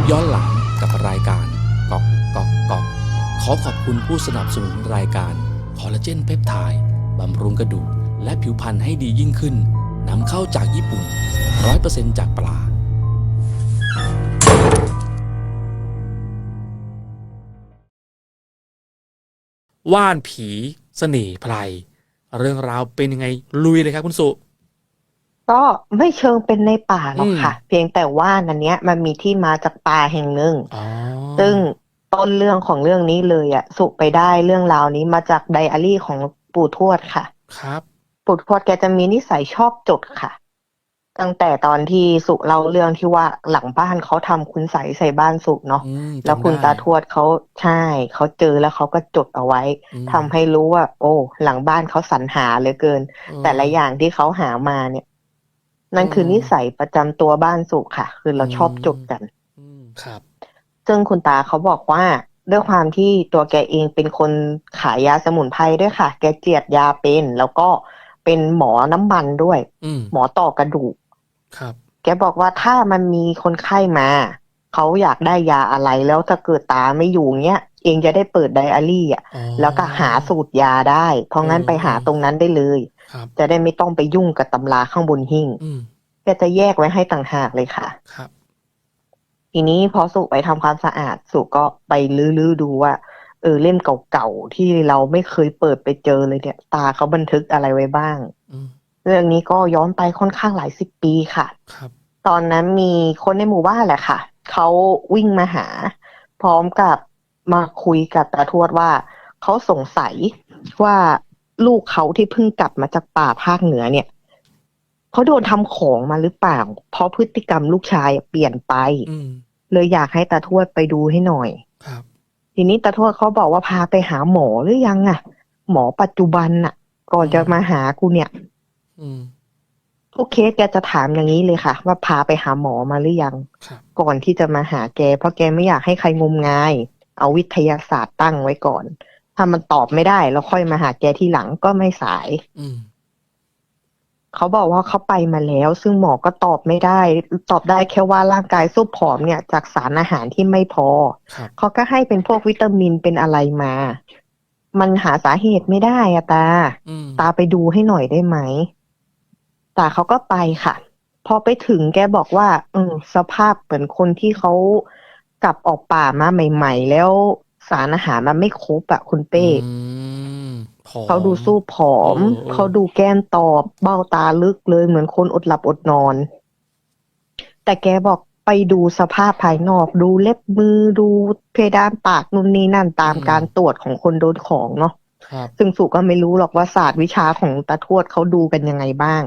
ปย้อนหลังกับรายการกอกกอกกอกขอขอบคุณผู้สนับสนุนรายการคอลลาเจนเพปไทด์บำรุงกระดูกและผิวพรรณให้ดียิ่งขึ้นนำเข้าจากญี่ปุ่น 100%จากปลาว่านผี เสน่ห์ไพรเรื่องราวเป็นยังไงลุยเลยครับคุณสุ ก็ไม่เชิงเป็นในป่าหรอกค่ะอืมเพียงแต่ว่านันเนี้ยมันมีที่มาจากป่าแห่งหนึ่งอ๋อซึ่งต้นเรื่องของเรื่องนี้เลยอะสุไปได้เรื่องราวนี้มาจากไดอารี่ของปู่ทวดค่ะ ครับ ปู่ทวดแกจะมีนิสัยชอบจดค่ะ ตั้งแต่ตอนที่สุเล่าเรื่องที่ว่าหลังบ้านเขาทำคุณใสยใส่บ้านสุเนาะอืมแล้วคุณจำได้ตาทวดเขาใช่เขาเจอแล้วเขาก็จดเอาไว้อืมทำให้รู้ว่า โอ้ หลังบ้านเขาสรรหาเหลือเกินเออแต่ละอย่างที่เขาหามาเนี่ย นั่นคือมนิสัยประจำตัวบ้านสุค่ะ คือเราอืมชอบจดกันอืมครับ ซึ่งคุณตาเขาบอกว่าด้วยความที่ตัวแกเองเป็นคนขายยาสมุนไพรด้วยค่ะ แกเจียดยาเป็น แล้วก็เป็นหมอน้ำมันด้วยอืมหมอต่อกระดูก ครับ แกบอกว่าถ้ามันมีคนไข้มา เขาอยากได้ยาอะไรแล้วถ้าเกิดตาไม่อยู่เนี้ยเองจะได้เปิดไดอารี่อะอ๋อแล้วก็หาสูตรยาได้ เพราะงั้นอืมไปหาตรงนั้นได้เลยครับ จะได้ไม่ต้องไปยุ่งกับตำราข้างบนหิ้งอืมแกจะแยกไว้ให้ต่างหากเลยค่ะ ครับ ทีนี้พอสุไปทำความสะอาด สุก็ไปลื้อๆดูว่า เออเล่มเก่าๆที่เราไม่เคยเปิดไปเจอเลยเนี่ย ตาเขาบันทึกอะไรไว้บ้างอืมเรื่องนี้ก็ย้อนไปค่อนข้างหลายสิบปีค่ะ ครับ ตอนนั้นมีคนในหมู่บ้านแหละค่ะ เขาวิ่งมาหา พร้อมกับมาคุยกับตาทวดว่า เขาสงสัยว่า ลูกเขาที่เพิ่งกลับมาจากป่าภาคเหนือเนี่ยเขาโดนทำของมาหรือเปล่า เพราะพฤติกรรมลูกชายเปลี่ยนไปอืมเลยอยากให้ตาทวดไปดูให้หน่อย ครับ ทีนี้ตาทวดเขาบอกว่าพาไปหาหมอหรือยังอะหมอปัจจุบันน่ะ ก่อนจะมาหากูเนี่ย อืมทุกเคสแกจะถามอย่างนี้เลยค่ะ ว่าพาไปหาหมอมาหรือยังครับก่อนที่จะมาหาแก เพราะแกไม่อยากให้ใครงมงาย เอาวิทยาศาสตร์ตั้งไว้ก่อน ถ้ามันตอบไม่ได้แล้วค่อยมาหาแกที่หลังก็ไม่สาย อืมเขาบอกว่าเขาไปมาแล้ว ซึ่งหมอก็ตอบไม่ได้ ตอบได้แค่ว่าร่างกายสู้ผอมเนี่ยจากสารอาหารที่ไม่พอ ครับ เขาก็ให้เป็นพวกวิตามินเป็นอะไรมา มันหาสาเหตุไม่ได้อะตา อืมตาไปดูให้หน่อยได้ไหม ตาเขาก็ไปค่ะ พอไปถึงแกบอกว่าเออสภาพเหมือนคนที่เขากลับออกป่ามาใหม่ ๆ แล้ว สารอาหารมันไม่ครบอะคุณเป้อืมผอมเขาดูสู้ผอมเออเออเขาดูแก้มตอบ เบ้าตาลึกเลยเหมือนคนอดหลับอดนอน แต่แกบอกไปดูสภาพภายนอก ดูเล็บมือดูเพดานปากนู่นนี่นั่นตามการตรวจของคนโดนของเนาะครับซึ่งสุก็ไม่รู้หรอกว่าศาสตร์วิชาของตาทวดเขาดูกันยังไงบ้าง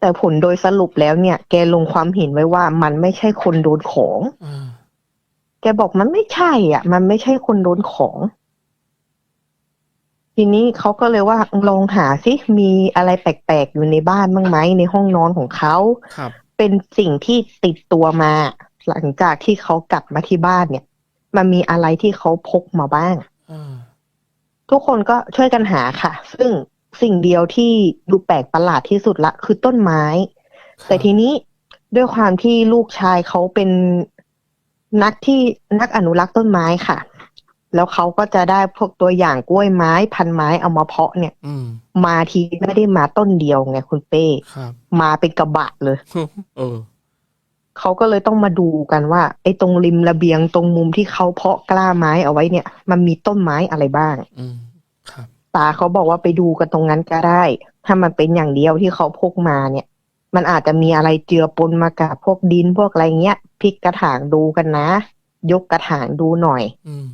แต่ผลโดยสรุปแล้วเนี่ย แกลงความเห็นไว้ว่ามันไม่ใช่คนโดนของอ่า แกบอกมันไม่ใช่ อะ มันไม่ใช่คนโดนของ ทีนี้เขาก็เลยว่าลองหาสิมีอะไรแปลกๆอยู่ในบ้านบ้างไหมในห้องนอนของเขาครับ เป็นสิ่งที่ติดตัวมา หลังจากที่เขากลับมาที่บ้านเนี่ย มันมีอะไรที่เขาพกมาบ้าง อ่า ทุกคนก็ช่วยกันหาค่ะ ซึ่งสิ่งเดียวที่ดูแปลกประหลาดที่สุดละ คือต้นไม้ครับแต่ทีนี้ด้วยความที่ลูกชายเขาเป็น นักที่นักอนุรักษ์ต้นไม้ค่ะ แล้วเขาก็จะได้พวกตัวอย่างกล้วยไม้พันไม้เอามาเพาะเนี่ยอืมมาทีไม่ได้มาต้นเดียวไงคุณเป้ครับมาเป็นกระบะเลยเออเขาก็เลยต้องมาดูกันว่า ไอ้ตรงริมระเบียงตรงมุมที่เขาเพาะกล้าไม้เอาไว้เนี่ย มันมีต้นไม้อะไรบ้างอืมครับตาเขาบอกว่าไปดูกันตรงนั้นก็ได้ ถ้ามันเป็นอย่างเดียวที่เขาพกมาเนี่ย มันอาจจะมีอะไรเจือปนมากับพวกดินพวกอะไรเงี้ยพลิกกระถางดูกันนะ ยกกระถางดูหน่อยอืม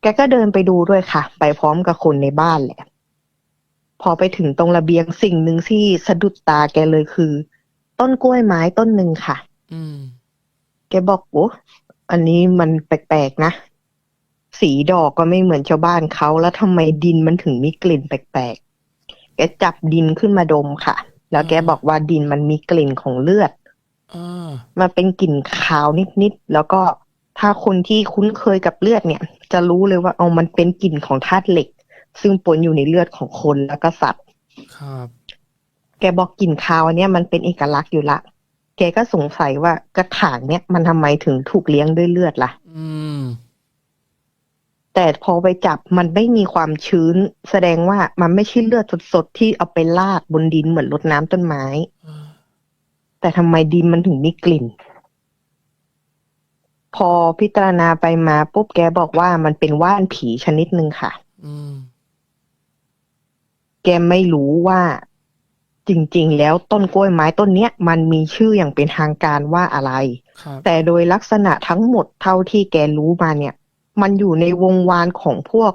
แกก็เดินไปดูด้วยค่ะ ไปพร้อมกับคนในบ้านแหละ พอไปถึงตรงระเบียงสิ่งหนึ่งที่สะดุดตาแกเลยคือ ต้นกล้วยไม้ต้นหนึ่งค่ะอืมแกบอกโอ้อันนี้มันแปลกๆนะสีดอกก็ไม่เหมือนชาวบ้านเขาแล้วทำไมดินมันถึงมีกลิ่นแปลกๆ แกจับดินขึ้นมาดมค่ะ แล้วแกบอกว่าดินมันมีกลิ่นของเลือดอ่ามันเป็นกลิ่นคาวนิดๆแล้วก็ถ้าคนที่คุ้นเคยกับเลือดเนี่ย จะรู้เลยว่าเอามันเป็นกลิ่นของธาตุเหล็ก ซึ่งปนอยู่ในเลือดของคนแล้วก็สัตว์ครับ แกบอกกลิ่นคาวอันเนี้ยมันเป็นเอกลักษณ์อยู่ละแกกก็สงสัยว่ากระถางเนี้ยมันทำไมถึงถูกเลี้ยงด้วยเลือดล่ะ อืม แต่พอไปจับมันไม่มีความชื้น แสดงว่ามันไม่ใช่เลือดสดๆที่เอาไปลาดบนดินเหมือนรดน้ำต้นไม้อ่าแต่ทำไมดินมันถึงมีกลิ่น พอพิจารณาไปมาปุ๊บแกบอกว่ามันเป็นว่านผีชนิดหนึ่งค่ะอืมแกไม่รู้ว่าจริง ๆ แล้วต้นกล้วยไม้ต้นเนี้ยมันมีชื่ออย่างเป็นทางการว่าอะไรครับแต่โดยลักษณะทั้งหมดเท่าที่แกรู้มาเนี่ย มันอยู่ในวงวานของพวก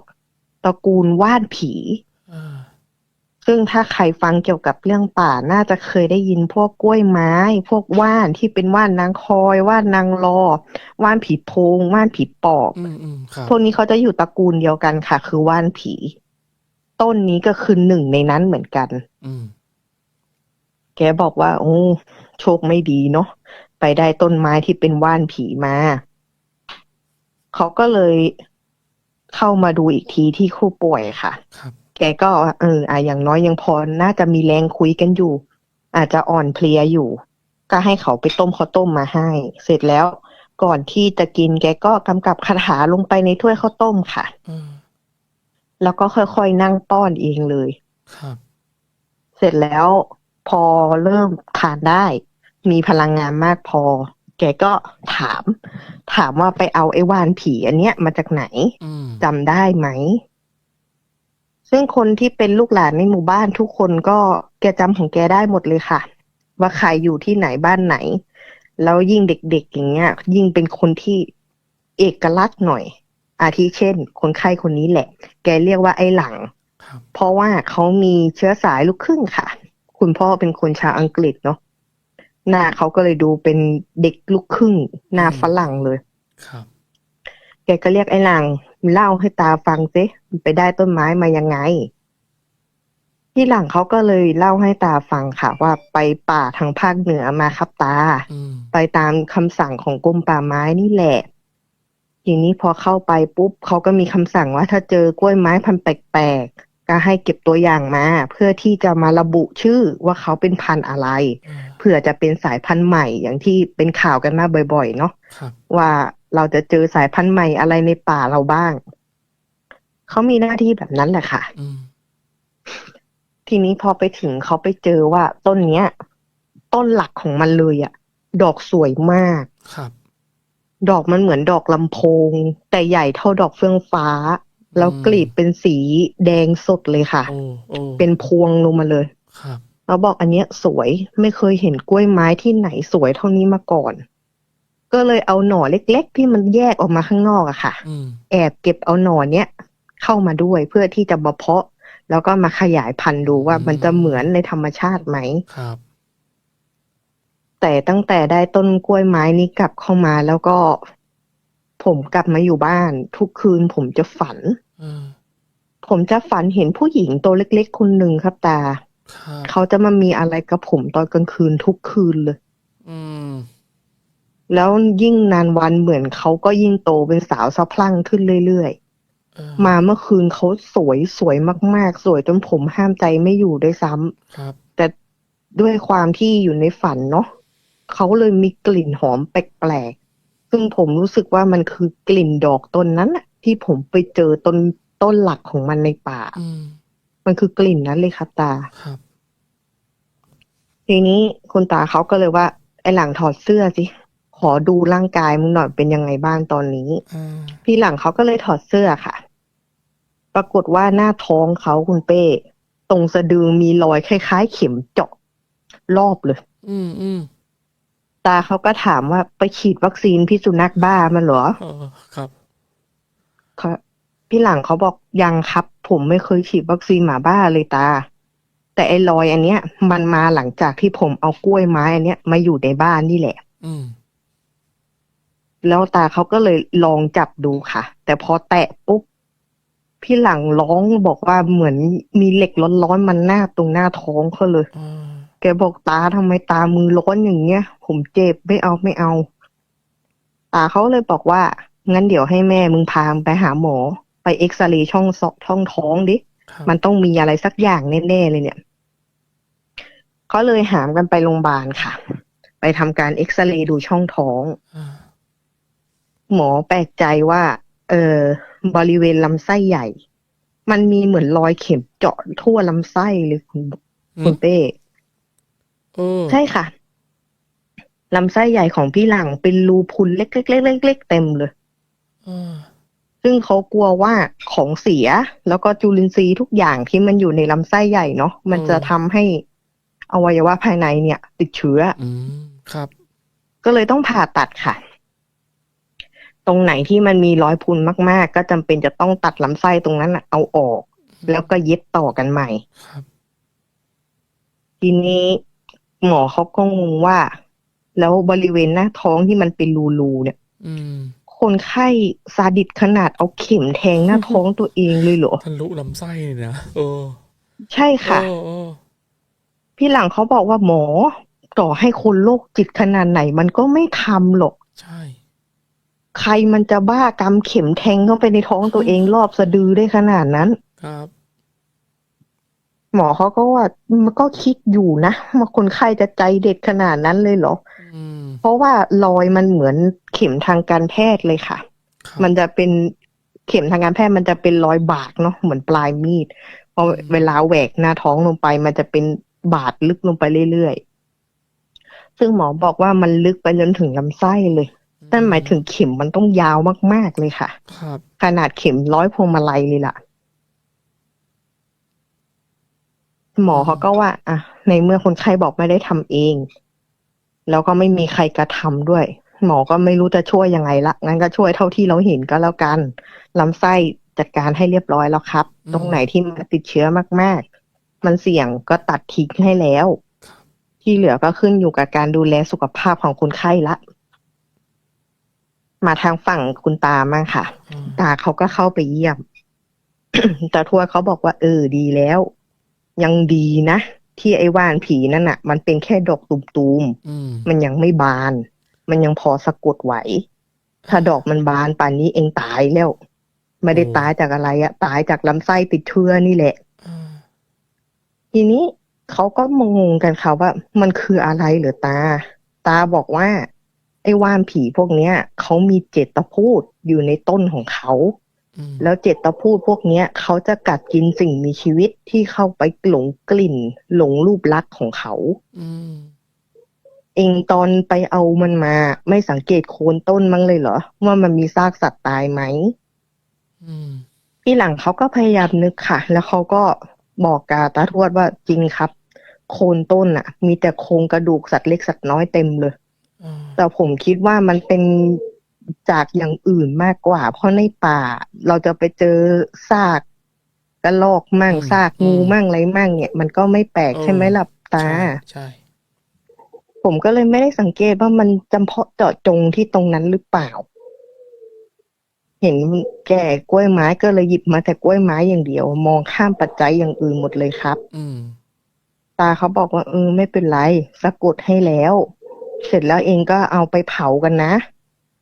ตระกูลว่านผีอ่าซึ่งถ้าใครฟังเกี่ยวกับเรื่องป่าน่าจะเคยได้ยินพวกกล้วยไม้ พวกว่านที่เป็นว่านนางคอย ว่านนางรอว่านผีโพง ว่านผีปอบอืมอืมครับพวกนี้เขาจะอยู่ตระกูลเดียวกันค่ะ คือว่านผี ต้นนี้ก็คือหนึ่งในนั้นเหมือนกันอืมแกบอกว่า โอ้โชคไม่ดีเนาะไปได้ต้นไม้ที่เป็นว่านผีมา เขาก็เลยเข้ามาดูอีกทีที่ครูป่วยค่ะ ครับ แกก็เอออะอย่างน้อยยังพอน่าจะมีแรงคุยกันอยู่ อาจจะอ่อนเพลียอยู่ ก็ให้เขาไปต้มข้าวต้มมาให้ เสร็จแล้วก่อนที่จะกินแกก็กำกับคาถาลงไปในถ้วยข้าวต้มค่ะอ่าแล้วก็ค่อยๆนั่งป้อนเองเลย ครับ เสร็จแล้วพอเริ่มทานได้ มีพลังงานมากพอ แกก็ถาม ถามว่าไปเอาไอ้วานผีอันเนี้ยมาจากไหนอืมจำได้ไหม ซึ่งคนที่เป็นลูกหลานในหมู่บ้านทุกคนก็แกจำของแกได้หมดเลยค่ะ ว่าใครอยู่ที่ไหนบ้านไหน แล้วยิ่งเด็กๆอย่างเงี้ย ยิ่งเป็นคนที่เอกลักษณ์หน่อย อาทิเช่น คนไข้คนนี้แหละ แกเรียกว่าไอ้หลังครับเพราะว่าเขามีเชื้อสายลูกครึ่งค่ะ คุณพ่อเป็นคนชาวอังกฤษเนาะ หน้าเขาก็เลยดูเป็นเด็กลูกครึ่ง หน้าฝรั่งเลย ครับ แกก็เรียกไอ้หลังเล่าให้ตาฟังซิไปได้ต้นไม้มายังไงพี่หลังเขาก็เลยเล่าให้ตาฟังค่ะ ว่าไปป่าทางภาคเหนือมาครับตาอืมไปตามคำสั่งของกรมป่าไม้นี่แหละทีนี้พอเข้าไปปุ๊บเขาก็มีคำสั่งว่าถ้าเจอกล้วยไม้พันธุ์แปลกๆก็ให้เก็บตัวอย่างมา เพื่อที่จะมาระบุชื่อว่าเขาเป็นพันธุ์อะไรอ่าเผื่อจะเป็นสายพันธุ์ใหม่อย่างที่เป็นข่าวกันมาบ่อยๆ เนาะครับว่าเราจะเจอสายพันธุ์ใหม่อะไรในป่าเราบ้าง เขามีหน้าที่แบบนั้นแหละค่ะอืมทีนี้พอไปถึงเขาไปเจอว่าต้นเนี้ย ต้นหลักของมันเลยอะดอกสวยมากครับ ดอกมันเหมือนดอกลำโพง แต่ใหญ่เท่าดอกเฟื่องฟ้า แล้วกลีบเป็นสีแดงสดเลยค่ะโอ้โอ้เป็นพวงลงมาเลย ครับ แล้วบอกอันเนี้ยสวยไม่เคยเห็นกล้วยไม้ที่ไหนสวยเท่านี้มาก่อน ก็เลยเอาหน่อเล็ก ๆ ที่มันแยกออกมาข้างนอกอะค่ะอืมแอบเก็บเอาหน่อเนี้ยเข้ามาด้วยเพื่อที่จะมาเพาะ แล้วก็มาขยายพันธุ์ดูว่ามันจะเหมือนในธรรมชาติไหมครับ แต่ตั้งแต่ได้ต้นกล้วยไม้นี้กลับเข้ามาแล้วก็ ผมกลับมาอยู่บ้าน ทุกคืนผมจะฝันอ่าผมจะฝันเห็นผู้หญิงตัวเล็ก ๆ คนหนึ่งครับตา ครับเขาจะมามีอะไรกับผมตอนกลางคืนทุกคืนเลย อืม แล้วยิ่งนานวันเหมือนเขาก็ยิ่งโตเป็นสาวสะพลั่งขึ้นเรื่อยเออๆ มาเมื่อคืนเขาสวยสวยมาก ๆ สวยจนผมห้ามใจไม่อยู่ด้วยซ้ำ ครับ แต่ด้วยความที่อยู่ในฝันเนาะเขาเลยมีกลิ่นหอมแปลกๆ ซึ่งผมรู้สึกว่ามันคือกลิ่นดอกต้นนั้นน่ะ ที่ผมไปเจอต้นต้นหลักของมันในป่า อืม มันคือกลิ่นนั้นเลยครับตาครับ ทีนี้คุณตาเขาก็เลยว่า ไอ้หลังถอดเสื้อสิขอดูร่างกายมึงหน่อยเป็นยังไงบ้างตอนนี้อ่าพี่หลังเขาก็เลยถอดเสื้อค่ะ ปรากฏว่าหน้าท้องเขาคุณเป้ ตรงสะดือมีรอยคล้าย ๆ เข็มเจาะรอบเลย อืมอืมตาเขาก็ถามว่าไปฉีดวัคซีนพิษสุนัขบ้ามันเหรอ เออครับ เขาพี่หลังเขาบอกยังครับ ผมไม่เคยฉีดวัคซีนหมาบ้าเลยตา แต่ไอ้รอยอันเนี้ย มันมาหลังจากที่ผมเอากล้วยไม้อันเนี้ยมาอยู่ในบ้านนี่แหละ อืม แล้วตาเขาก็เลยลองจับดูค่ะ แต่พอแตะปุ๊บพี่หลังร้องบอกว่าเหมือนมีเหล็กร้อนๆมันหน้าบตรงหน้าท้องเขาเลยอ่าแกบอกตาทำไมตามือร้อนอย่างเงี้ย ผมเจ็บไม่เอาไม่เอา ตาเขาเลยบอกว่า งั้นเดี๋ยวให้แม่มึงพามึงไปหาหมอ ไปเอ็กซเรย์ช่องซอกช่องท้องดิครับมันต้องมีอะไรสักอย่างแน่ๆเลยเนี่ยเขาเลยหามกันไปโรงพยาบาลค่ะ ไปทำการเอ็กซเรย์ดูช่องท้องอ่าหมอแปลกใจว่า เออบริเวณลำไส้ใหญ่ มันมีเหมือนรอยเข็มเจาะทั่วลำไส้เลยคุณคุณเป้เออใช่ค่ะลำไส้ใหญ่ของพี่หลังเป็นรูพุนเล็กๆๆๆๆเต็มเลยอ่า ซึ่งเขากลัวว่าของเสียแล้วก็จุลินทรีย์ทุกอย่างที่มันอยู่ในลำไส้ใหญ่เนาะมันจะทำให้อวัยวะภายในเนี่ย ติดเชื้ออืมครับ ก็เลยต้องผ่าตัดค่ะ ตรงไหนที่มันมีรอยพุนมาก ๆ ก็จำเป็นจะต้องตัดลำไส้ตรงนั้นน่ะเอาออก แล้วก็เย็บต่อกันใหม่ครับทีนี้หมอเขาก็งงว่า แล้วบริเวณหน้าท้องที่มันเป็นรูๆเนี่ย อืม คนไข้ซาดิสขนาดเอาเข็มแทงหน้าท้องตัวเองเลยเหรอทะลุลำไส้เลยนะเออ ใช่ค่ะเออเออพี่หลังเขาบอกว่าหมอ ต่อให้คนโรคจิตขนาดไหน มันก็ไม่ทำหรอก ใช่ ใครมันจะบ้ากำเข็มแทงเข้าไปในท้องตัวเองรอบสะดือได้ขนาดนั้น ครับ หมอเขาก็ว่ามันก็คิดอยู่นะว่าคนไข้จะใจเด็ดขนาดนั้นเลยเหรอ อืม เพราะว่ารอยมันเหมือนเข็มทางการแพทย์เลยค่ะครับมันจะเป็นเข็มทางการแพทย์มันจะเป็นรอยบากเนาะเหมือนปลายมีดพอเวลาแหวกหน้าท้องลงไป มันจะเป็นบาดลึกลงไปเรื่อยๆ ซึ่งหมอบอกว่ามันลึกไปจนถึงลำไส้เลยนั่นหมายถึงเข็มมันต้องยาวมากๆเลยค่ะ ครับ ขนาดเข็มร้อยพวงมาลัยเลยล่ะ หมอเขาก็ว่า อะ ในเมื่อคนไข้บอกไม่ได้ทำเอง แล้วก็ไม่มีใครกระทำด้วย หมอก็ไม่รู้จะช่วยยังไงละงั้นก็ช่วยเท่าที่เราเห็นก็แล้วกันลำไส้จัดการให้เรียบร้อยแล้วครับ ตรงไหนที่มันติดเชื้อมาก ๆ มันเสี่ยงก็ตัดทิ้งให้แล้ว ที่เหลือก็ขึ้นอยู่กับการดูแลสุขภาพของคนไข้ละ มาทางฝั่งคุณตามั่งค่ะอ่าตาเขาก็เข้าไปเยี่ยมแต่ทวดเขาบอกว่า เออดีแล้ว ยังดีนะ ที่ไอ้ว่านผีนั่นน่ะมันเป็นแค่ดอกตุมอืมๆมันยังไม่บาน มันยังพอสะกดไหว ถ้าดอกมันบานป่านนี้เองตายแล้ว ไม่ได้ตายจากอะไรอะตายจากลำไส้ติดเชื้อนี่แหละอ่าทีนี้เขาก็มงงกันค่ะว่า มันคืออะไรเหรือตา ตาบอกว่า ไอ้ว่านผีพวกเนี้ยเขามีเจตพูดอยู่ในต้นของเขาอืม แล้วเจตพูดพวกเนี้ยเขาจะกัดกินสิ่งมีชีวิตที่เข้าไปหลงกลิ่น หลงรูปลักษณ์ของเขาอืมเองตอนไปเอามันมา ไม่สังเกตโคนต้นมั้งเลยเหรอ ว่ามันมีซากสัตว์ตายไหมอืมพี่หลังเขาก็พยายามนึกค่ะ แล้วเขาก็บอกกาตาทวดว่าจริงครับ โคนต้นอะ มีแต่โครงกระดูกสัตว์เล็กสัตว์น้อยเต็มเลยอ่าแต่ผมคิดว่ามันเป็น จากอย่างอื่นมากกว่า เพราะในป่าเราจะไปเจอซากกระลอกมั่งซากงูมั่งอะไรมั่งเนี่ย มันก็ไม่แปลกใช่ไหมล่ะตาใช่ใช่ ผมก็เลยไม่ได้สังเกตว่ามันจำเพาะเจาะจงที่ตรงนั้นหรือเปล่า เห็นแก่กล้วยไม้ก็เลยหยิบมาแต่กล้วยไม้อย่างเดียว มองข้ามปัจจัยอย่างอื่นหมดเลยครับ อืมตาเขาบอกว่าเออไม่เป็นไรสะกดให้แล้ว เสร็จแล้วเองก็เอาไปเผากันนะ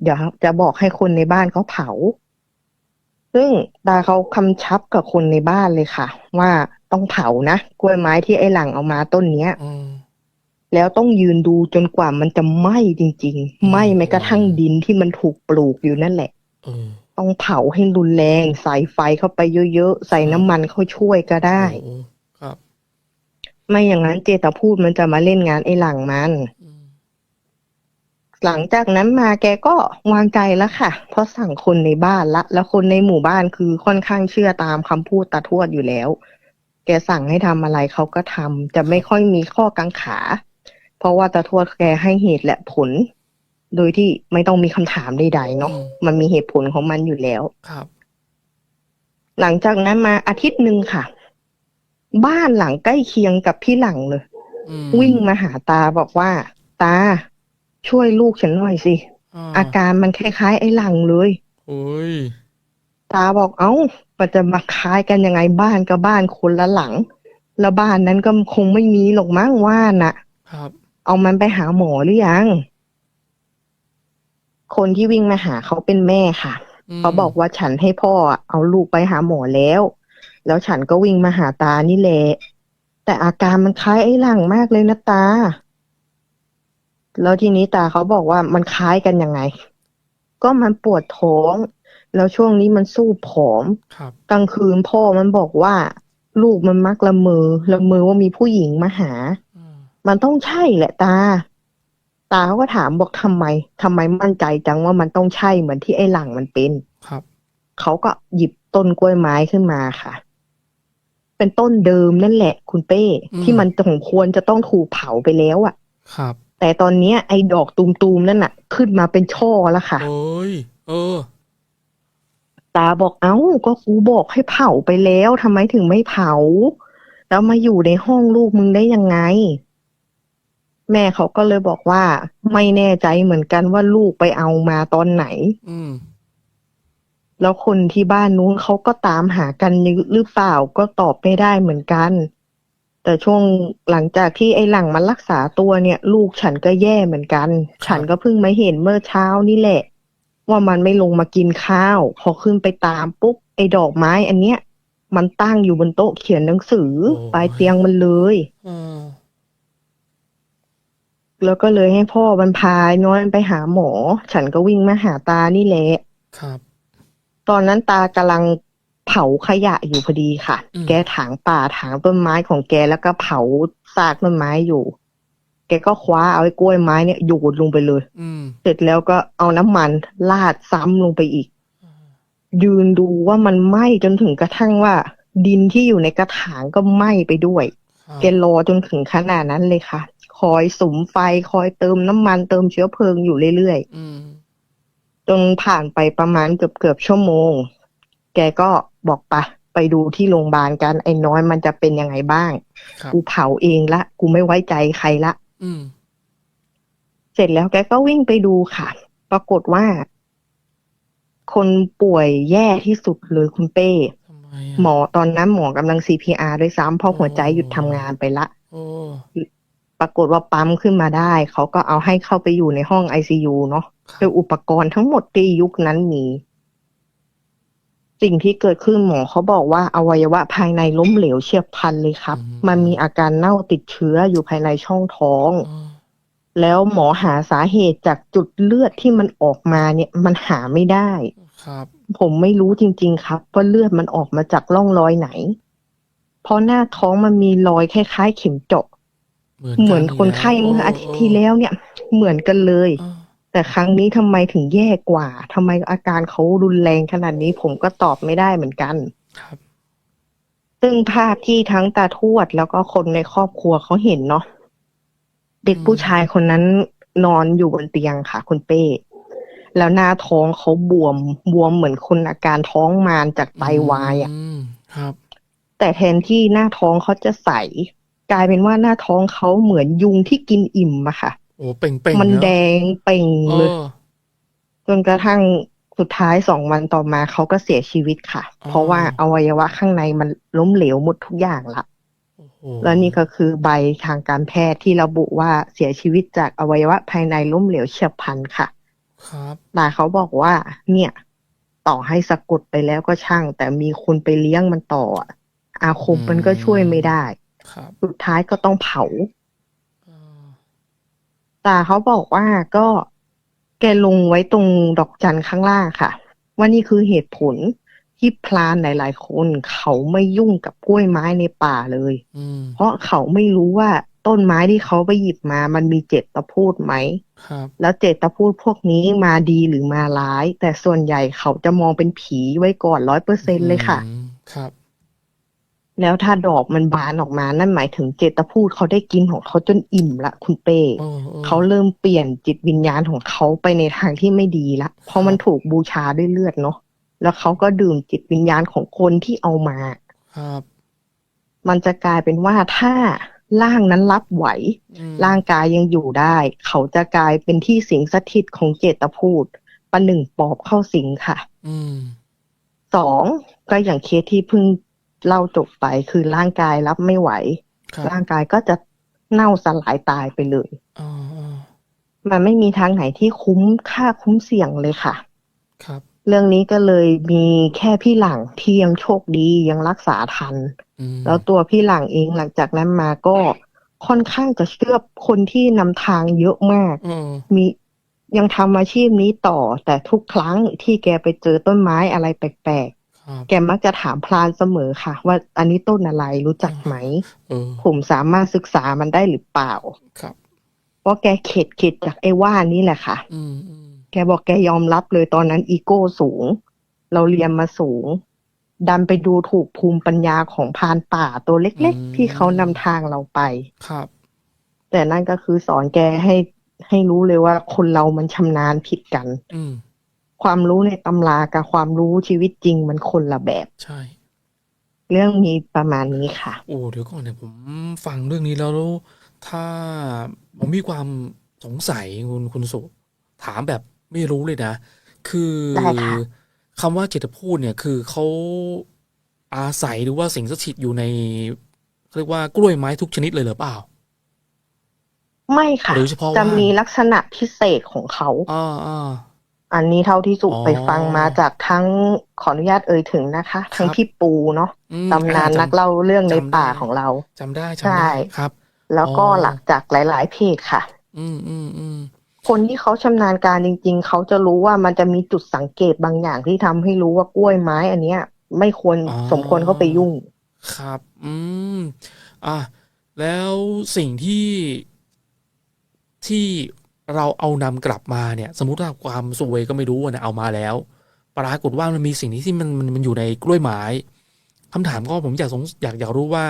เดี๋ยวจะบอกให้คนในบ้านเขาเผา ซึ่งตาเขาคำชับกับคนในบ้านเลยค่ะ ว่าต้องเผานะกล้วยไม้ที่ไอ้หลังเอามาต้นเนี้ยอืมแล้วต้องยืนดูจนกว่ามันจะไหม้จริง ๆ ไหม้แม้กระทั่งดินที่มันถูกปลูกอยู่นั่นแหละเออต้องเผาให้รุนแรง ใส่ไฟเข้าไปเยอะๆ ใส่น้ำมันเข้าช่วยก็ได้โอ้ครับ ไม่อย่างนั้นเจตพูดมันจะมาเล่นงานไอ้หลังมันอืม หลังจากนั้นมาแกก็วางใจแล้วค่ะ เพราะสั่งคนในบ้านละ แล้วคนในหมู่บ้านคือค่อนข้างเชื่อตามคำพูดตาทวดอยู่แล้ว แกสั่งให้ทำอะไรเขาก็ทำจะไม่ค่อยมีข้อกังขา เพราะว่าตาทวดแกให้เหตุและผล โดยที่ไม่ต้องมีคำถามใดๆเนาะอืมมันมีเหตุผลของมันอยู่แล้วครับ หลังจากนั้นมาอาทิตย์หนึ่งค่ะ บ้านหลังใกล้เคียงกับพี่หลังเลยอืมวิ่งมาหาตาบอกว่า ตา ช่วยลูกฉันหน่อยสิ อาการมันคล้าย ๆ ไอ้หลังเลย โอ้ย ตาบอกเอ้า มันจะมาคล้ายกันยังไงบ้านกับบ้านคนละหลัง แล้วบ้านนั้นก็คงไม่มีหรอกมั้งว่าน่ะ ครับ เอามันไปหาหมอหรือยัง คนที่วิ่งมาหาเขาเป็นแม่ค่ะมเขาบอกว่าฉันให้พ่อเอาลูกไปหาหมอแล้ว แล้วฉันก็วิ่งมาหาตานี่แหละ แต่อาการมันคล้ายไอ้หลังมากเลยนะตา แล้วทีนี้ตาเขาบอกว่ามันคล้ายกันยังไง ก็มันปวดท้อง แล้วช่วงนี้มันสู้ผอมครับกลางคืนพ่อมันบอกว่า ลูกมันมักละเมอละเมอว่ามีผู้หญิงมาหาอืมมันต้องใช่แหละตา ตาเขาก็ถามบอกทำไมทำไมมั่นใจจังว่ามันต้องใช่เหมือนที่ไอ้หลังมันเป็นครับเขาก็หยิบต้นกล้วยไม้ขึ้นมาค่ะ เป็นต้นเดิมนั่นแหละ คุณเป้ที่มันสมควรจะต้องถูกเผาไปแล้วอะครับ แต่ตอนเนี้ยไอ้ดอกตูมๆนั่นน่ะ ขึ้นมาเป็นช่อแล้วค่ะ โอ้ยเออ ตาบอกเอ้าก็กูบอกให้เผาไปแล้วทำไมถึงไม่เผา แล้วมาอยู่ในห้องลูกมึงได้ยังไง แม่เขาก็เลยบอกว่า ไม่แน่ใจเหมือนกันว่าลูกไปเอามาตอนไหน อืม แล้วคนที่บ้านนู้นเขาก็ตามหากันหรือเปล่าก็ตอบไม่ได้เหมือนกัน แต่ช่วงหลังจากที่ไอ้หลังมันรักษาตัวเนี่ย ลูกฉันก็แย่เหมือนกัน ฉันก็เพิ่งมาเห็นเมื่อเช้านี่แหละ ว่ามันไม่ลงมากินข้าว พอขึ้นไปตามปุ๊บไอ้ดอกไม้ อันเนี้ย มันตั้งอยู่บนโต๊ะเขียนหนังสือโอ้ยปลายเตียงมันเลยเออแล้วก็เลยให้พ่อมันพาน้อยไปหาหมอ ฉันก็วิ่งมาหาตานี่แหละครับ ตอนนั้นตากำลัง เผาขยะอยู่พอดีค่ะอืมแกถางป่าถางต้นไม้ของแกแล้วก็เผาซากต้นไม้อยู่ แกก็คว้าเอาไอ้กล้วยไม้เนี่ยโยนลงไปเลยอืมเสร็จแล้วก็เอาน้ำมันลาดซ้ำลงไปอีก ยืนดูว่ามันไหม้จนถึงกระทั่งว่า ดินที่อยู่ในกระถางก็ไหม้ไปด้วยครับแกรอจนถึงขนาดนั้นเลยค่ะ คอยสุมไฟคอยเติมน้ำมันเติมเชื้อเพลิงอยู่เรื่อยๆอืมจนผ่านไปประมาณเกือบเกือบๆชั่วโมง แกก็บอกปะไปดูที่โรงพยาบาลกันไอ้น้อยมันจะเป็นยังไงบ้างครับกูเผาเองละ กูไม่ไว้ใจใครละอืมเสร็จแล้วแกก็วิ่งไปดูค่ะ ปรากฏว่า คนป่วยแย่ที่สุดเลยคุณเป้ทำไมอะหมอตอนนั้นหมอกำลัง CPR ด้วยซ้ำเพราะหัวใจหยุดทำงานไปละโอ้ปรากฏว่าปั๊มขึ้นมาได้ เขาก็เอาให้เข้าไปอยู่ในห้อง ICU เนาะครัด้วยบอุปกรณ์ทั้งหมดที่ยุคนั้นมี สิ่งที่เกิดขึ้นหมอเขาบอกว่าอวัยวะภายในล้มเหลวเฉียบพลันเลยครับมันมีอาการเน่าติดเชื้ออยู่ภายในช่องท้อง อ๋อแล้วหมอหาสาเหตุจากจุดเลือดที่มันออกมาเนี่ยมันหาไม่ได้ ครับ ผมไม่รู้จริง ๆ ครับว่าเลือดมันออกมาจากร่องรอยไหน เพราะหน้าท้องมันมีรอยคล้าย ๆ เข็มเจาะ เหมือนคนไข้เมื่ออาทิตย์ที่แล้วเนี่ย เหมือนกันเลย อ๋อ แต่ครั้งนี้ทำไมถึงแย่กว่าทำไมอาการเขารุนแรงขนาดนี้ผมก็ตอบไม่ได้เหมือนกันครับ ซึ่งภาพที่ทั้งตาทวดแล้วก็คนในครอบครัวเขาเห็นเนาะเด็กผู้ชายคนนั้นนอนอยู่บนเตียงค่ะ คุณเป้ แล้วหน้าท้องเขาบวมบวมเหมือนคนอาการท้องมารจากไตวายอะ่ะมครับ แต่แทนที่หน้าท้องเขาจะใส กลายเป็นว่าหน้าท้องเขาเหมือนยุงที่กินอิ่มอะค่ะ โอ้เป่งเป่งมันแดงเป่งเอเลยอจนกระทั่งสุดท้ายสองวันต่อมาเขาก็เสียชีวิตค่ะอ๋อเพราะว่าอวัยวะข้างในมันล้มเหลวหมดทุกอย่างละโอ้โหและนี่ก็คือใบทางการแพทย์ที่ระบุว่าเสียชีวิตจากอวัยวะภายในล้มเหลวเฉียบพลันค่ะ ครับแต่เขาบอกว่า เนี่ย ต่อให้สะกดไปแล้วก็ช่าง แต่มีคนไปเลี้ยงมันต่ออะอาคมมันก็ช่วยไม่ได้ ครับ สุดท้ายก็ต้องเผาอ่า ตาเขาบอกว่าก็แกลงไว้ตรงดอกจันข้างล่างค่ะ ว่านี่คือเหตุผลที่พลานหลาย ๆ คนเขาไม่ยุ่งกับกล้วยไม้ในป่าเลยอืมเพราะเขาไม่รู้ว่าต้นไม้ที่เขาไปหยิบมา มันมีเจตพูดไหมครับ แล้วเจตพูดพวกนี้มาดีหรือมาร้าย แต่ส่วนใหญ่เขาจะมองเป็นผีไว้ก่อนร้อยเปอร์เซ็นเลยค่ะอืมครับ แล้วถ้าดอกมันบานออกมา นั่นหมายถึงเจตพูดเขาได้กินของเขาจนอิ่มละคุณเป้โอ้โอ้เขาเริ่มเปลี่ยนจิตวิญญาณของเขาไปในทางที่ไม่ดีละเพราะมันถูกบูชาด้วยเลือดเนาะแล้วเขาก็ดื่มจิตวิญญาณของคนที่เอามา ครับ มันจะกลายเป็นว่าถ้าร่างนั้นรับไหวอืมร่างกายยังอยู่ได้ เขาจะกลายเป็นที่สิงสถิตของเจตพูดประหนึ่งปอบเข้าสิงค่ะอืมสองก็อย่างเคสที่เพิ่ง เล่าจบไปคือร่างกายรับไม่ไหวครับร่างกายก็จะเน่าสลายตายไปเลยอ๋ออ๋อมันไม่มีทางไหนที่คุ้มค่าคุ้มเสี่ยงเลยค่ะ ครับ เรื่องนี้ก็เลยมีแค่พี่หลังที่ยังโชคดียังรักษาทันอืมแล้วตัวพี่หลังเองหลังจากนั้นมาก็ค่อนข้างจะเชื่อคนที่นำทางเยอะมากอืมมียังทำอาชีพนี้ต่อ แต่ทุกครั้งที่แกไปเจอต้นไม้อะไรแปลกครับๆ แกมักจะถามพลานเสมอค่ะ ว่าอันนี้ต้นอะไรรู้จักไหมเออผมสามารถศึกษามันได้หรือเปล่า ครับเพราะแกเข็ดเข็ดจากไอ้ว่านี่แหละค่ะอืมอืมแกบอกแกยอมรับเลยตอนนั้นอีโก้สูง เราเรียนมาสูง ดันไปดูถูกภูมิปัญญาของพรานป่าตัวเล็ก ๆ ที่เขานำทางเราไป ครับ แต่นั่นก็คือสอนแกให้ให้รู้เลยว่าคนเรามันชำนาญผิดกันอืม ความรู้ในตำรากับความรู้ชีวิตจริงมันคนละแบบ ใช่ เรื่องมีประมาณนี้ค่ะ โอ้เดี๋ยวก่อนเนี่ยผมฟังเรื่องนี้แล้ว ถ้าผมมีความสงสัยคุณคุณสุ ถามแบบไม่รู้เลยนะ คือได้ค่ะคำว่าเจตพูดเนี่ย คือเขาอาศัยหรือว่าสิงสถิตอยู่ในเขาเรียกว่ากล้วยไม้ทุกชนิดเลยหรือเปล่า ไม่ค่ะหรือเฉพาะจะว่ามีมีลักษณะพิเศษของเขาอ่าอ่า อันนี้เท่าที่สุอ๋อไปฟังมาจากทั้งขออนุญาตเอ่ยถึงนะคะ ทั้งครับพี่ปูเนาะอืมตำนานอ่จำนักเล่าเรื่องในจำได้ป่าของเราจำได้ใช่จำได้ครับ แล้วก็อ๋อหลักจากหลาย ๆ เพจค่ะ อืมอืมอืมคนที่เขาชำนาญการจริง ๆ เขาจะรู้ว่ามันจะมีจุดสังเกตบางอย่างที่ทำให้รู้ว่ากล้วยไม้ อันเนี้ย ไม่ควรอ๋อสมควรเข้าไปยุ่ง ครับ อืม อะแล้วสิ่งที่ที่ เราเอานำกลับมาเนี่ย สมมติว่าความสวยก็ไม่รู้อะนะเอามาแล้ว ปรากฏว่ามันมีสิ่งนี้ที่มันมันมันอยู่ในกล้วยไม้คำถามก็ผมอยากสงอยากอยากรู้ว่า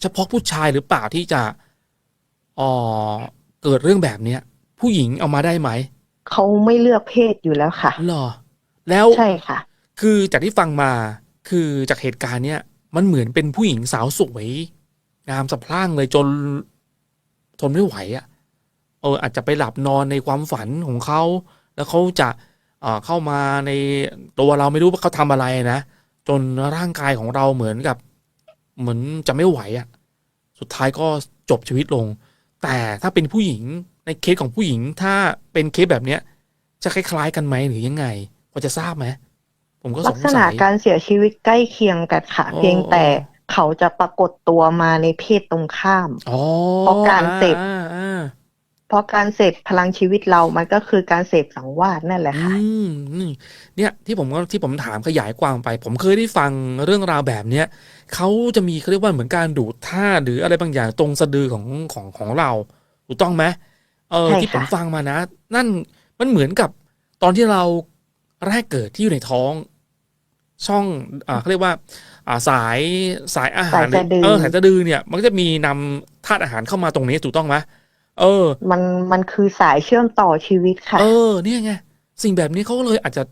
เฉพาะผู้ชายหรือเปล่าที่จะอ๋อเกิดเรื่องแบบเนี้ยผู้หญิงเอามาได้ไหมเขาไม่เลือกเพศอยู่แล้วค่ะเหรอ แล้วใช่ค่ะ คือจากที่ฟังมาคือจากเหตุการณ์เนี้ยมันเหมือนเป็นผู้หญิงสาวสวยงามสะพรั่งเลยจนทนไม่ไหวอะ่ะ เอออาจจะไปหลับนอนในความฝันของเขา แล้วเขาจะเอ่อเข้ามาในตัวเราไม่รู้ว่าเขาทำอะไรนะ จนร่างกายของเราเหมือนกับ เหมือนจะไม่ไหวอะ่ะ สุดท้ายก็จบชีวิตลง แต่ถ้าเป็นผู้หญิงในเคสของผู้หญิง ถ้าเป็นเคสแบบเนี้ย จะคล้ายๆกันไหมหรือยังไงพอจะทราบไหมผมก็สลังกษสัณะยการเสียชีวิตใกล้เคียงกันค่ะอ๋อเพียงแต่เขาจะปรากฏตัวมาในเพศตรงข้ามอ๋อเพราะการเสพอ่าอ่า เพราะการเสพพลังชีวิตเรามันก็คือการเสพสังวาสนั่นแหละอืค่ะมนี่เนี่ยที่ผมก็ที่ผมถามขยายความไป ผมเคยได้ฟังเรื่องราวแบบเนี้ยเขาจะมีเขาเรียกว่าเหมือนการดูดท่าหรืออะไรบางอย่างตรงสะดือของของของเราถูกต้องไหมเออใช่ที่ผมค่ะฟังมานะ นั่นมันเหมือนกับตอนที่เราแรกเกิดที่อยู่ในท้อง ช่องอ่าเขาเรียกว่า อ่าสายสายอาหารสายสะดือเออสายสะดือเนี่ย มันก็จะมีนำธาตุอาหารเข้ามาตรงนี้ถูกต้องไหม เออ มันมันคือสายเชื่อมต่อชีวิตค่ะ เออ เนี่ยไงสิ่งแบบนี้เขาก็เลยอาจจะ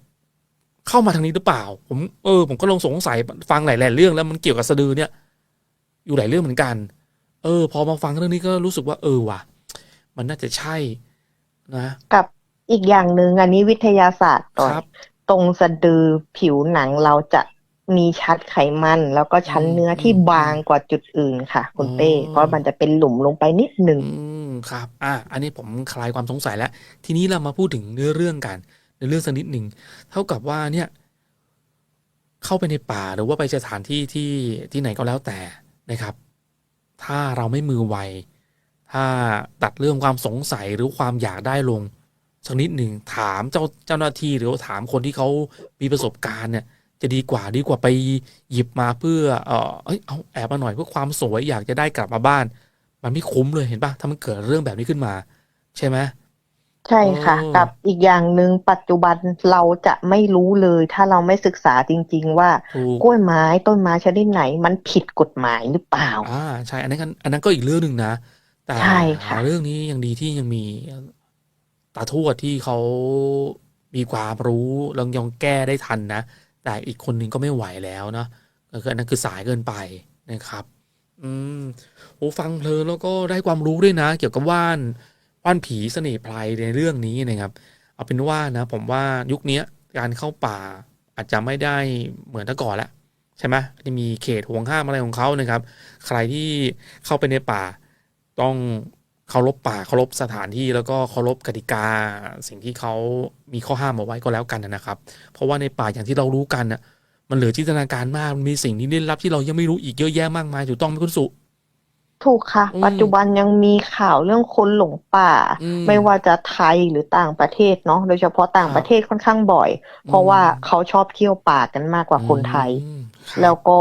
เข้ามาทางนี้หรือเปล่า ผมเออผมก็ลองสงสัยฟังหลายๆเรื่องแล้วมันเกี่ยวกับสะดือเนี่ย อยู่หลายเรื่องเหมือนกัน เออ พอมาฟังเรื่องนี้ก็รู้สึกว่าเออว่ะ มันน่าจะใช่นะกับอีกอย่างหนึ่งอันนี้วิทยาศาสตร์ต่อครับตรงสะดือผิวหนังเราจะมีชั้นไขมัน แล้วก็ชั้นเนื้อที่อืมบางกว่าจุดอื่นค่ะ คุณเป้อ๋อเพราะมันจะเป็นหลุมลงไปนิดหนึ่งอืม ครับอะอันนี้ผมคลายความสงสัยแล้ว ทีนี้เรามาพูดถึงเนื้อเรื่องกันในอเรื่องสักนิดหนึ่งเท่ากับว่าเนี่ยเข้าไปในป่าหรือว่าไปสถานที่ที่ที่ไหนก็แล้วแต่นะครับ ถ้าเราไม่มือไว ถ้าตัดเรื่องความสงสัยหรือความอยากได้ลงสักนิดหนึ่งถามเจ้าเจ้าหน้าที่หรือว่าถามคนที่เขามีประสบการณ์เนี่ย จะดีกว่าดีกว่าไปหยิบมาเพื่อเออเอ้ยเอาแอบมาหน่อยเพื่อความสวยอยากจะได้กลับมาบ้าน มันไม่คุ้มเลยเห็นปะถ้ามันเกิดเรื่องแบบนี้ขึ้นมา ใช่ไหมใช่ค่ะอ๋อกับอีกอย่างหนึ่งปัจจุบันเราจะไม่รู้เลย ถ้าเราไม่ศึกษาจริง ๆ ว่าถูกกล้วยไม้ต้นไม้ชนิดไหน มันผิดกฎหมายหรือเปล่าอ่าใช่อันนั้นก็อันนั้นก็อีกเรื่องหนึ่งนะแต่ใช่ค่ะเรื่องนี้ยังดีที่ยังมีตาทวดที่เขามีความรู้แล้วยังแก้ได้ทันนะ แต่อีกคนหนึ่งก็ไม่ไหวแล้วเนาะก็คืออันนั้นคือสายเกินไปนะครับ อืมโอ้ฟังเพลินแล้วก็ได้ความรู้ด้วยนะ เกี่ยวกับว่านว่านผีเสน่ห์ไพรในเรื่องนี้นะครับ เอาเป็นว่านะ ผมว่ายุคนี้การเข้าป่าอาจจะไม่ได้เหมือนแต่ก่อนแล้วใช่ไหมจะมีเขตห่วงห้ามอะไรของเขานะครับ ใครที่เข้าไปในป่า ต้องเคารพป่าเคารพสถานที่แล้วก็เคารพกติกา สิ่งที่เขามีข้อห้ามเอาไว้ก็แล้วกันนะครับ เพราะว่าในป่าอย่างที่เรารู้กันน่ะ มันเหลือจินตนาการมากมันมีสิ่งที่ลี้ลับที่เรายังไม่รู้อีกเยอะแยะมากมายถูกต้องไหมคุณสุ ถูกค่ะ อืมปัจจุบันยังมีข่าวเรื่องคนหลงป่า อืมไม่ว่าจะไทยหรือต่างประเทศเนาะโดยเฉพาะต่างครับประเทศค่อนข้างบ่อย เพราะว่าเขาชอบเที่ยวป่ากันมากกว่าคนไทย อืมครับแล้วก็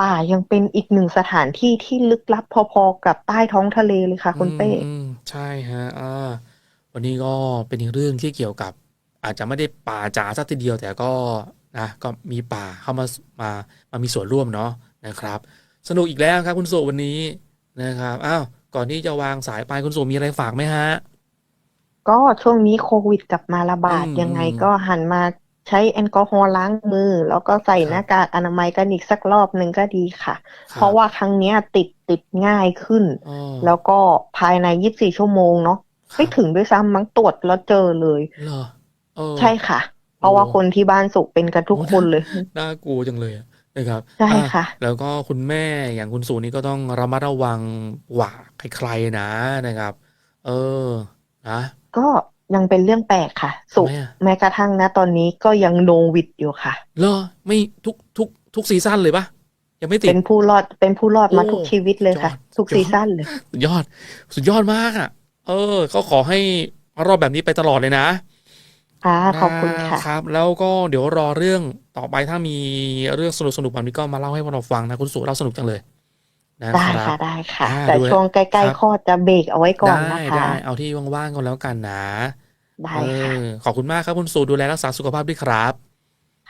ป่ายังเป็นอีกหนึ่งสถานที่ที่ลึกลับพอๆกับใต้ท้องทะเลเลยค่ะคุณเป้ อืมอืมใช่ฮะอ่าวันนี้ก็เป็นอีกเรื่องที่เกี่ยวกับ อาจจะไม่ได้ป่าจ๋าสักทีเดียวแต่ก็ นะก็มีป่าเข้ามามามามีส่วนร่วมเนาะนะครับ สนุกอีกแล้วครับคุณสุวันนี้นะครับอ้าวก่อนที่จะวางสายไปคุณสุมีอะไรฝากไหมฮะ ก็ช่วงนี้โควิดกลับมาระบาดอืมยังไงก็หันมาใช้แอลกอฮอล์ล้างมือ แล้วก็ใส่ครับหน้ากากอนามัยกันอีกสักรอบหนึ่งก็ดีค่ะคบเพราะว่าครั้งเนี้ยติดติดง่ายขึ้นอ๋อแล้วก็ภายใน24ชั่วโมงเนาะครับไม่ถึงด้วยซ้ำมั้งตรวจแล้วเจอเลยเหรอเออใช่ค่ะ เพราะว่าโอ้คนที่บ้านสุขเป็นกันทุกโอ้คนเลย น่ากลัวจังเลยอะนะครับใช่อ่ค่ะ แล้วก็คุณแม่อย่างคุณสูนี่ก็ต้องระมัดระวังกว่าใครๆนะนะครับ เออนะก็ยังเป็นเรื่องแปลกค่ะ สุขทำไมอะแม้กระทั่งนะตอนนี้ก็ยังโนวิดอยู่ค่ะเหรอไม่ทุกทุกทุกซีซั่นเลยปะยังไม่ติดเป็นผู้รอดเป็นผู้รอดมาโอ้ทุกชีวิตเลยค่ะยอดทุกยอดซีซั่นเลยสุดยอด สุดยอดมากอะ เออ ก็ขอให้รอบแบบนี้ไปตลอดเลยนะ ค่ะขอบคุณค่ะครับ แล้วก็เดี๋ยวรอเรื่องต่อไปถ้ามีเรื่องสนุกสนุกๆแบบนี้ก็มาเล่าให้พวกเราฟังนะคุณสุเล่าสนุกจังเลยนะได้ครัค่ะบได้ค่ะอ่าแต่ด้วยช่วงใกครัล้บๆคลอดจะเบรกเอาไว้ก่อนได้นะคะได้เอาที่ว่างๆก็แล้วกันนะได้เอค่ะอขอบคุณมากครับคุณสุดูแลรักษาสุขภาพด้วยครับ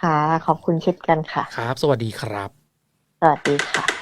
ค่ะ ขอบคุณเช่นกันค่ะ ครับ สวัสดีครับ สวัสดีค่ะ